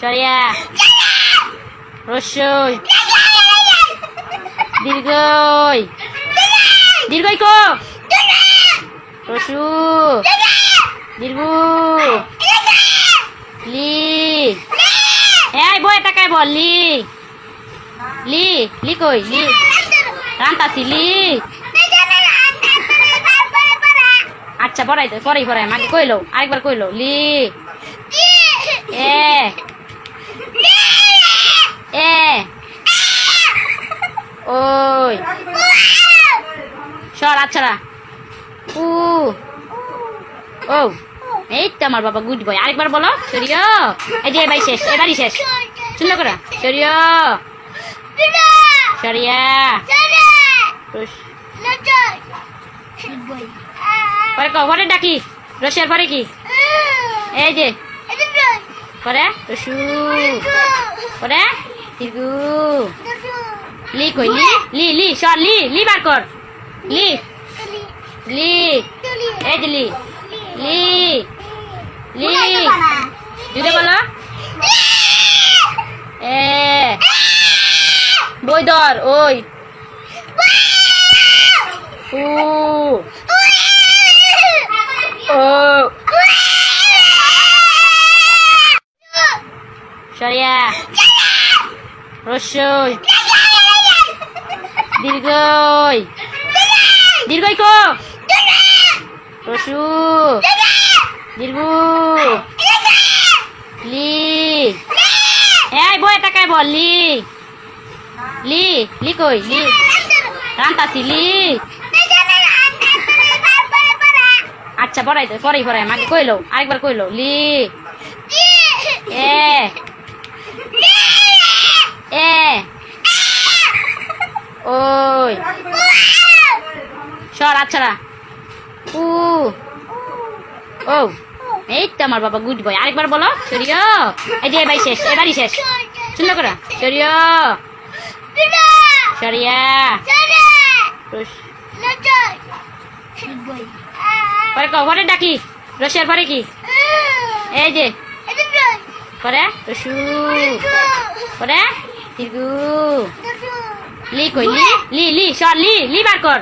সরিয়া। রস্যই দীর্ঘই। দীর্ঘই কো। রসু দীর্ঘ। লি। এই বই টাকায় বল, লি। লি লি কই, লি। রান্তাছি, লি। আচ্ছা পড়াই তো পরেই পড়াই। মাকে কইলো, আরেকবার কইলো, লি। এ। এ। ওই। সর আচ্ছা উ। ও। এই তো আমার বাবা গুড বয়। আরেকবার বলো সরিয় এই যে, এবারই শেষ এবারই শেষ। সুন্দর করে। সরিয় সরিয়া পরে ক পরে ডাকি। রসের পরে কি? এই যে। পরে রসু পরে তিরগু লি কই? লি লি লি, সর, লি লি বার কর। লি। লি। এই যে লি। লি। লি। জুড়ে বলো। এ। বই ধর, ওই। ও সরিয়া। রস্যই দীর্ঘই। দীর্ঘই কো। রসু দীর্ঘ। লি। এই বই টাকায় বল, লি। লি লি কই, লি। রান্তাছি, লি। আচ্ছা পড়াই তো পরেই পড়াই, মাকে কইলো, আরেকবার কইলো, লি। এ। এ। ওই। সর আচ্ছা উ। ও। এই তো আমার বাবা গুড বয়। আরেকবার বলো সরিয় এই যে, এবারই শেষ এবারই শেষ। সুন্দর করে। সরিয় সরিয়া পরে ক পরে ডাকি। রসের পরে কি? এই যে। পরে রসু পরে তিরগু। লি কই? লি লি লি, সর, লি লি বার কর।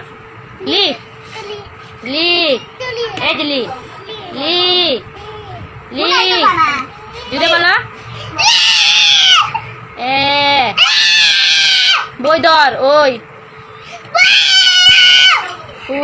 লি। লি। এই লি। লি। লি। জুড়ে বলো। এ। বই ধর, ওই। ও